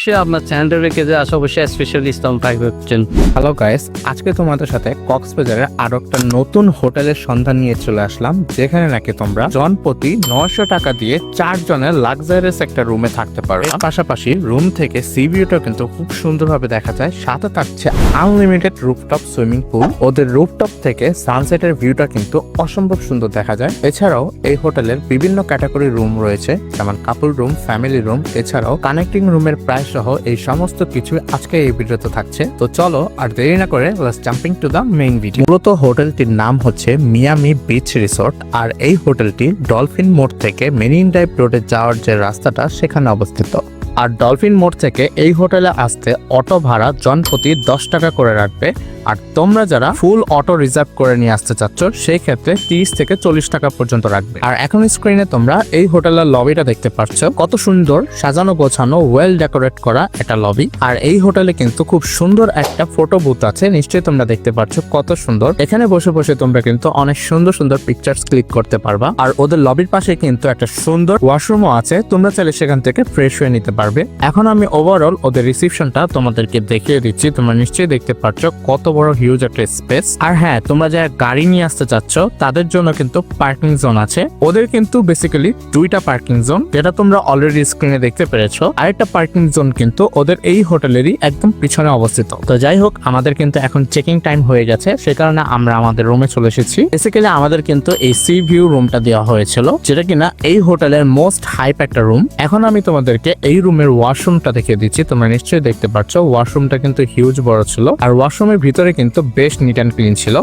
অবশ্যই আপনার চ্যানেলটা রেখে যে আসা, অবশ্যই স্পেশালি ইসলাম পাই হচ্ছেন হ্যালো গাইস আজকে তোমাদের সাথে কক্সবাজারে আরও একটা নতুন হোটেলের সন্ধান নিয়ে চলে আসলাম, যেখানে নাকি তোমরা জনপ্রতি নয়শো টাকা দিয়ে চারজনের লাক্সারিয়াস একটা রুমে থাকতে পারো। পাশাপাশি রুম থেকে সি ভিউটা কিন্তু খুব সুন্দরভাবে দেখা যায়। সাথে থাকছে আনলিমিটেড রুফটপ সুইমিং পুল ওদের রুফটপ থেকে সানসেটের ভিউটা কিন্তু অসম্ভব সুন্দর দেখা যায়। এছাড়াও এই হোটেলের বিভিন্ন ক্যাটাগরি রুম রয়েছে, যেমন কাপল রুম ফ্যামিলি রুম এছাড়াও কানেক্টিং রুমের প্রাইস সহ এই সমস্ত কিছু আজকে এই ভিডিওতে থাকছে। তো চলো আর দেরি না করে let's jumping to the main video মূলত হোটেলটির নাম হচ্ছে মিয়ামি বিচ রিসোর্ট আর এই হোটেলটি ডলফিন মোড় থেকে মেরিন ড্রাইভ রোডে যাওয়ার যে রাস্তাটা সেখানে অবস্থিত। আর ডলফিন মোড় থেকে এই হোটেলে আসতে অটো ভাড়া জনপ্রতি দশ টাকা করে রাখবে। আর তোমরা যারা ফুল অটো রিজার্ভ করে নিয়ে আসতে চাচ্ছ, সেই ক্ষেত্রে তিরিশ থেকে চল্লিশ টাকা পর্যন্ত রাখবে। আর এখন স্ক্রিনে তোমরা এই হোটেলের লবিটা দেখতে পাচ্ছ। কত সুন্দর সাজানো গোছানো ওয়েল ডেকোরেট করা একটা লবি আর এই হোটেলে কিন্তু খুব সুন্দর একটা ফটো বুথ আছে। নিশ্চয়ই তোমরা দেখতে পাচ্ছ কত সুন্দর। এখানে বসে বসে তোমরা কিন্তু অনেক সুন্দর সুন্দর পিকচার্স ক্লিক করতে পারবা। আর ওদের লবির পাশে কিন্তু একটা সুন্দর ওয়াশরুমও আছে। তোমরা চাইলে সেখান থেকে ফ্রেশ হয়ে নিতে পারবে। এখন আমি ওভারঅল ওদের রিসিপশনটা তোমাদেরকে দেখিয়ে দিচ্ছি। তোমরা নিশ্চয়ই দেখতে পাচ্ছ কত বড় হিউজ একটা স্পেস আর হ্যাঁ তোমরা যারা গাড়ি নিয়ে আসতে চাচ্ছ, তাদের জন্য কিন্তু পার্কিং জোন আছে। ওদের কিন্তু বেসিক্যালি দুইটা পার্কিং জোন যেটা তোমরা অলরেডি স্ক্রিনে দেখতে পেরেছ। আরেকটা পার্কিং জোন কিন্তু ওদের এই হোটেলেরই একদম পিছনে অবস্থিত। তো যাই হোক, আমাদের কিন্তু এখন চেকিং টাইম হয়ে গেছে। সে কারণে আমরা আমাদের রুমে চলে এসেছি। বেসিক্যালি আমাদের কিন্তু এই সি ভিউ রুমটা দেওয়া হয়েছিল, যেটা কিনা এই হোটেলের মোস্ট হাইপ একটা রুম এখন আমি তোমাদেরকে এই রুমের ওয়াশরুমটা দেখিয়ে দিচ্ছি। তোমরা নিশ্চয়ই দেখতে পাচ্ছ ওয়াশরুমটা কিন্তু হিউজ বড় ছিল। আর ওয়াশরুমের ভিতরে কিন্তু বেশ নিট অ্যান্ড ক্লিন ছিল।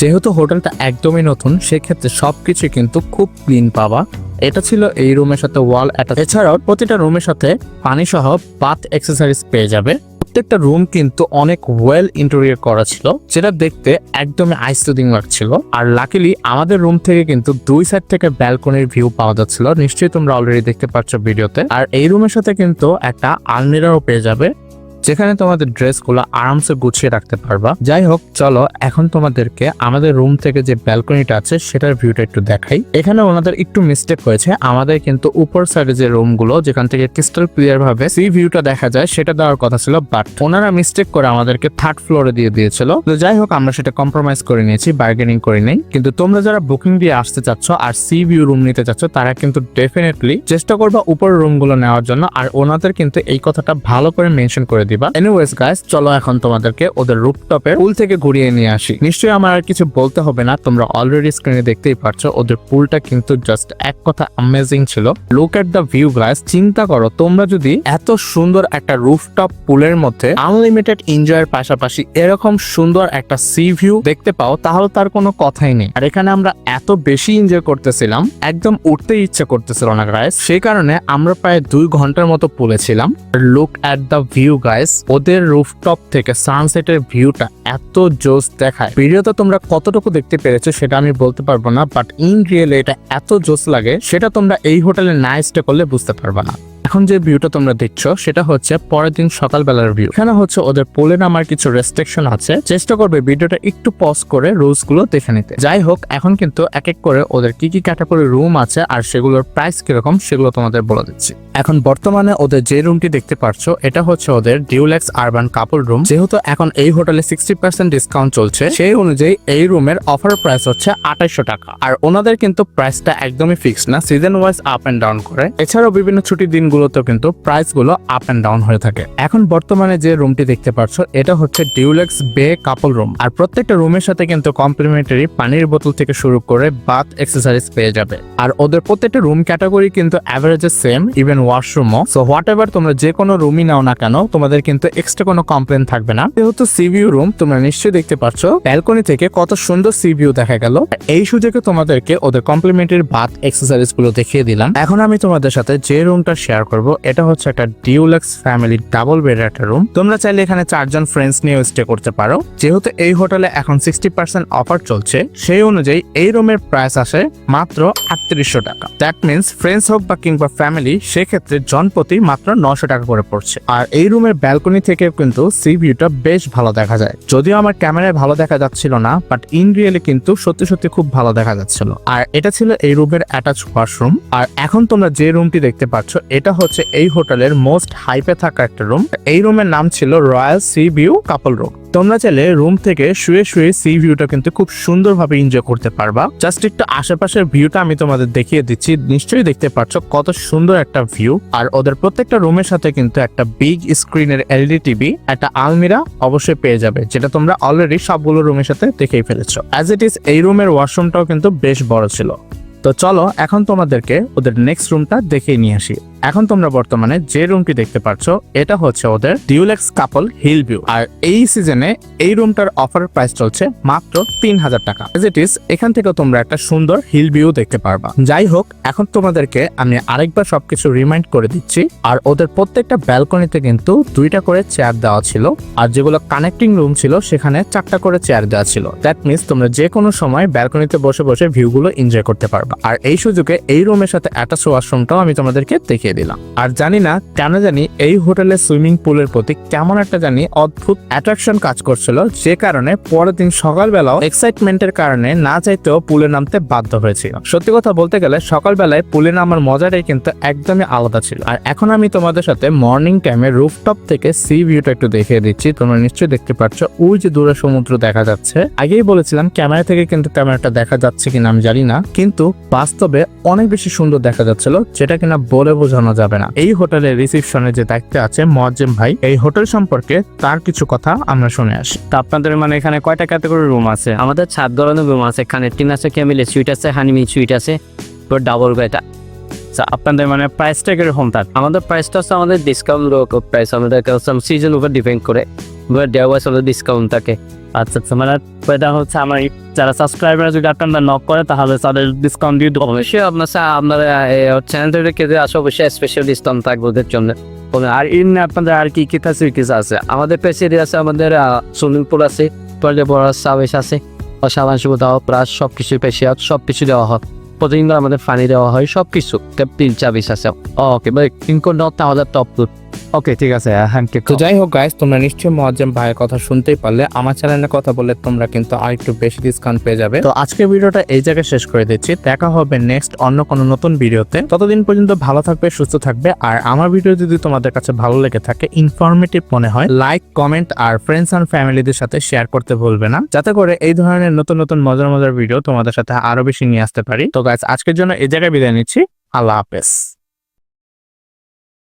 যেহেতু হোটেলটা একদমই নতুন, সেক্ষেত্রে সবকিছু কিন্তু খুব ক্লিন পাওয়া। এটা ছিল এই রুমের সাথে ওয়াল অ্যাটাচ এছাড়াও প্রতিটা রুমের সাথে পানি সহ বাথ এক্সেসরিজ পেয়ে যাবে। প্রত্যেকটা রুম কিন্তু অনেক ওয়েল ইন্টেরিয়র করা ছিল, যেটা দেখতে একদমই আইসুদিং লাগছিল। আর লাকিলি আমাদের রুম থেকে কিন্তু দুই সাইড থেকে ব্যালকনির ভিউ পাওয়া যাচ্ছিল। নিশ্চয়ই তোমরা অলরেডি দেখতে পাচ্ছ ভিডিওতে। আর এই রুমের সাথে কিন্তু একটা আলমিরাও পেয়ে যাবে। যেখানে তোমাদের ড্রেসগুলো আরামসে গুছিয়ে রাখতে পারবা। যাই হোক চলো এখন তোমাদেরকে আমাদের রুম থেকে যে ব্যালকনিটা আছে, সেটার ভিউটা একটু দেখাই। এখানে ওনাদের একটু মিস্টেক হয়েছে। আমাদের কিন্তু উপর সাইডে যে রুমগুলো যেখান থেকে ক্রিস্টাল ক্লিয়ার ভাবে সি ভিউটা দেখা যায়, সেটা দেওয়ার কথা ছিল বাট ওনারা মিস্টেক করে আমাদেরকে থার্ড ফ্লোরে দিয়ে দিয়েছিল। তো যাই হোক আমরা সেটা কম্প্রোমাইজ করে নিয়েছি বার্গেনিং করে নেই। কিন্তু তোমরা যারা বুকিং দিয়ে আসতে চাচ্ছ আর সি ভিউ রুম নিতে চাচ্ছ, তারা কিন্তু ডেফিনেটলি চেষ্টা করবা উপরের রুমগুলো নেওয়ার জন্য। আর ওনাদের কিন্তু এই কথাটা ভালো করে মেনশন করে দিবা। এনিওয়েজ গাইস চলো এখন তোমাদেরকে ওদের রুপটপের পুল থেকে ঘুরিয়ে নিয়ে আসি। নিশ্চয়ই আমার আর কিছু বলতে হবে না, তোমরা অলরেডি স্ক্রিনে দেখতেই পারছ, ওদের পুলটা কিন্তু জাস্ট এক কথা অ্যামেজিং ছিল। Look at the view guys চিন্তা করো, তোমরা যদি এত সুন্দর একটা রুফটপ পুলের মধ্যে আনলিমিটেড এনজয়ের পাশাপাশি এরকম সুন্দর একটা সি ভিউ দেখতে পাও, তাহলে তার কোনো কথাই নেই। আর এখানে আমরা এত বেশি এনজয় করতেছিলাম, একদম উঠতে ইচ্ছে করতেছিল না গাইস সেই কারণে আমরা প্রায় দুই ঘণ্টার মতো পুলে ছিলাম। Look at the view guys ওদের রুফটপ থেকে সানসেটের ভিউটা এত জোস দেখায়। ভিডিওতে তোমরা কতটুকু দেখতে পেরেছ সেটা আমি বলতে পারব না বাট ইন রিয়েল এটা এত জোস লাগে, সেটা তোমরা এই হোটেলে না স্টে করলে বুঝতে পারবে না। এখন যে ভিউটা তোমরা দেখছ, সেটা হচ্ছে পরের দিন সকালবেলার ভিউ এখানে হচ্ছে ওদের পোলে নামার কিছু রেস্ট্রিকশন আছে। চেষ্টা করবে ভিডিওটা একটু পজ করে রুলসগুলো দেখে নিতে। যাই হোক, এখন কিন্তু এক এক করে ওদের কি কি ক্যাটাগরি রুম আছে আর সেগুলোর প্রাইস কীরকম, সেগুলো তোমাদের বলে দিচ্ছি। এখন বর্তমানে ওদের যে রুমটি দেখতে পারছ, এটা হচ্ছে ওদের ডিউলেক্স আরবান কাপল রুম যেহেতু এখন এই হোটেলে সিক্সটি পার্সেন্ট ডিসকাউন্ট চলছে, সেই অনুযায়ী এই রুমের অফার প্রাইস হচ্ছে আঠাইশশো টাকা। আর ওনাদের কিন্তু প্রাইসটা একদমই ফিক্সড না season wise up and down করে। এছাড়াও বিভিন্ন ছুটির দিনগুলোতেও কিন্তু প্রাইসগুলো আপ এন্ড ডাউন হয়ে থাকে। এখন বর্তমানে যে রুমটি দেখতে পাচ্ছ, এটা হচ্ছে ডিউলেক্স বে কাপল রুম আর প্রত্যেকটা রুমের সাথে কিন্তু কমপ্লিমেন্টারি পানির বোতল থেকে শুরু করে বাথ এক্সেসরিজ পেয়ে যাবে। আর ওদের প্রত্যেকটা রুম ক্যাটাগরি কিন্তু অ্যাভারেজে সেম ইভেন ওয়াশরুমও সো হোয়াট এভার তোমরা যে কোনো রুমই নাও না কেন, তোমাদের কিন্তু এক্সট্রা কোনো কমপ্লেন থাকবে না। যেহেতু সি ভিউ রুম তোমরা নিশ্চয়ই দেখতে পাচ্ছ ব্যালকনি থেকে কত সুন্দর সি ভিউ দেখা গেল। এই সুযোগে তোমাদেরকে ওদের কমপ্লিমেন্টারি বাথ এক্সেসরিজগুলো দেখিয়ে দিলাম। এখন আমি তোমাদের সাথে যে রুমটা শেয়ার করব। এটা হচ্ছে একটা ডিউলাক্স ফ্যামিলি ডাবল বেড একটা রুম তোমরা চাইলে এখানে চারজন ফ্রেন্ডস নিয়ে স্টে করতে পারো। যেহেতু এই হোটেলে এখন সিক্সটি পার্সেন্ট অফার চলছে, সেই অনুযায়ী এই রুমের প্রাইস আসে মাত্র আটত্রিশশো টাকা। দ্যাট মিনস ফ্রেন্ডস হোক বা কিংবা ফ্যামিলি সেক্ষেত্রে জনপ্রতি মাত্র নশো টাকা করে পড়ছে। আর এই রুমের ব্যালকনি থেকে কিন্তু সি ভিউটা বেশ ভালো দেখা যায়। যদিও আমার ক্যামেরায় ভালো দেখা যাচ্ছিল না বাট ইন রিয়েলি কিন্তু সত্যি সত্যি খুব ভালো দেখা যাচ্ছিল। আর এটা ছিল এই রুমের অ্যাটাচ ওয়াশরুম আর এখন তোমরা যে রুমটি দেখতে পাচ্ছ, এটা এটা হচ্ছে এই হোটেলের মোস্ট হাইপে থাকা একটা রুম এই রুমের নাম ছিল royal sea view couple room তোমরা চাইলে রুম থেকে শুয়ে শুয়ে সি ভিউটা কিন্তু খুব সুন্দরভাবে এনজয় করতে পারবা। জাস্ট একটু আশেপাশের ভিউটা আমি তোমাদের দেখিয়ে দিচ্ছি। নিশ্চয়ই দেখতে পাচ্ছ কত সুন্দর একটা ভিউ আর ওদের প্রত্যেকটা রুমের সাথে কিন্তু একটা বিগ স্ক্রিনের এলইডি টিভি একটা আলমিরা অবশ্যই পেয়ে যাবে, যেটা তোমরা অলরেডি সবগুলো রুমের সাথে দেখেই ফেলেছো। অ্যাজ ইট ইজ এই রুমের ওয়াশরুমটাও কিন্তু বেশ বড় ছিল। তো চলো, এখন তোমাদেরকে ওদের নেক্সট রুমটা দেখে নিয়ে আসি। এখন তোমরা বর্তমানে যে রুমটি দেখতে পাচ্ছ এটা হচ্ছে ওদের ডিউলেক্স কাপল হিল ভিউ আর এই সিজনে এই রুমটার অফার প্রাইস চলছে মাত্র তিন হাজার টাকা এজ ইট এখান থেকে তোমরা একটা সুন্দর হিল ভিউ দেখতে পারবা। যাই হোক, এখন তোমাদেরকে আমি আরেকবার সবকিছু রিমাইন্ড করে দিচ্ছি। আর ওদের প্রত্যেকটা ব্যালকনিতে কিন্তু দুইটা করে চেয়ার দেওয়া ছিল। আর যেগুলো কানেক্টিং রুম ছিল, সেখানে চারটা করে চেয়ার দেওয়া ছিল। দ্যাট মিনস তোমরা যে কোনো সময় ব্যালকনিতে বসে বসে ভিউগুলো এনজয় করতে পারবা। আর এই সুযোগে এই রুমের সাথে অ্যাটাচ ওয়াশরুমটাও আমি তোমাদেরকে দেখিয়ে দিলাম। আর জানি না, কেন জানি এই হোটেলের সুইমিং পুলের প্রতি কেমন একটা জানি অদ্ভুত অ্যাট্রাকশন কাজ করছিল যে কারণে পরের দিন সকালবেলাও এক্সাইটমেন্টের কারণে না চাইতেও পুলে নামতে বাধ্য হয়েছিল সত্যি কথা বলতে গেলে, সকালবেলায় পুলে নামার মজাটাই কিন্তু একদমই আলাদা ছিল। আর এখন আমি তোমাদের সাথে মর্নিং টাইমে রুফটপ থেকে সি ভিউটা একটু দেখিয়ে দিচ্ছি। তোমরা নিশ্চয়ই দেখতে পাচ্ছ, ওই যে দূরে সমুদ্র দেখা যাচ্ছে। আগেই বলেছিলাম, ক্যামেরা থেকে কিন্তু ক্যামেরাটা দেখা যাচ্ছে কিনা আমি জানি না। কিন্তু বাস্তবে অনেক বেশি সুন্দর দেখা যাচ্ছিল, যেটা কিনা বলে বোঝানো যাবে না। এই হোটেলের রিসিপশনে যে দায়িত্বে আছে মোয়াজ্জেম ভাই, এই হোটেল সম্পর্কে তার কিছু কথা আমরা শুনে আসি। তা আপনাদের মানে এখানে কয়টা ক্যাটাগরি রুম আছে? আমাদের চার ধরনের রুম আছে, এখানে টিন আছে ক্যামিলি সুইট আছে হানিমি সুইট আছে ডাবল আচ্ছা আপনাদের মানে প্রাইসটা কীরকম তার? আমাদের প্রাইসটা হচ্ছে আমাদের ডিসকাউন্ট প্রাইস আমাদের সিজন উপর ডিপেন্ড করে। দেওয়া ডিসকাউন্ট থাকে আচ্ছা আচ্ছা মানে এটা হচ্ছে আমার যারা সাবস্ক্রাইবার যদি আপনারা নক করে, তাহলে তাদের ডিসকাউন্ট দিয়ে দেবো। অবশ্যই, আপনার আপনার চ্যানেলটাকে আসে, অবশ্যই স্পেশাল ডিসকাউন্ট থাকবে ওদের জন্য। আর ইন আপনাদের আর কি কি আছে? আমাদের ফ্যাসিলিটি আছে আমাদের সুইমিং পুল আছে টয়লেট বড় সার্ভিস আছে। সুবিধা প্লাস সব কিছু সব কিছু দেওয়া হয়। প্রতিদিন আমাদের পানি দেওয়া হয় সব কিছু তিন চাবিস আছে। ওকে ভাই তাহলে টপ ওকে ঠিক আছে তো যাই হোক গাইস তোমরা নিশ্চয়ই মোয়াজ্জেম ভাইয়ের কথা শুনতেই পারলে। আমার চ্যানেলে কথা বলে তোমরা কিন্তু আরেকটু বেশি ডিসকাউন্ট পেয়ে যাবে। তো আজকের ভিডিওটা এই জায়গায় শেষ করে দিচ্ছি। দেখা হবে নেক্সট অন্য কোনো নতুন ভিডিওতে। ততদিন পর্যন্ত ভালো থাকবে সুস্থ থাকবে। আর আমার ভিডিও যদি তোমাদের কাছে ভালো লেগে থাকে ইনফরমেটিভ মনে হয় লাইক কমেন্ট আর ফ্রেন্ডস অ্যান্ড ফ্যামিলিদের সাথে শেয়ার করতে ভুলবে না। যাতে করে এই ধরনের নতুন নতুন মজার মজার ভিডিও তোমাদের সাথে আরও বেশি নিয়ে আসতে পারি। তো গাইস আজকের জন্য এই জায়গায় বিদায় নিচ্ছি। আল্লাহ হাফেজ।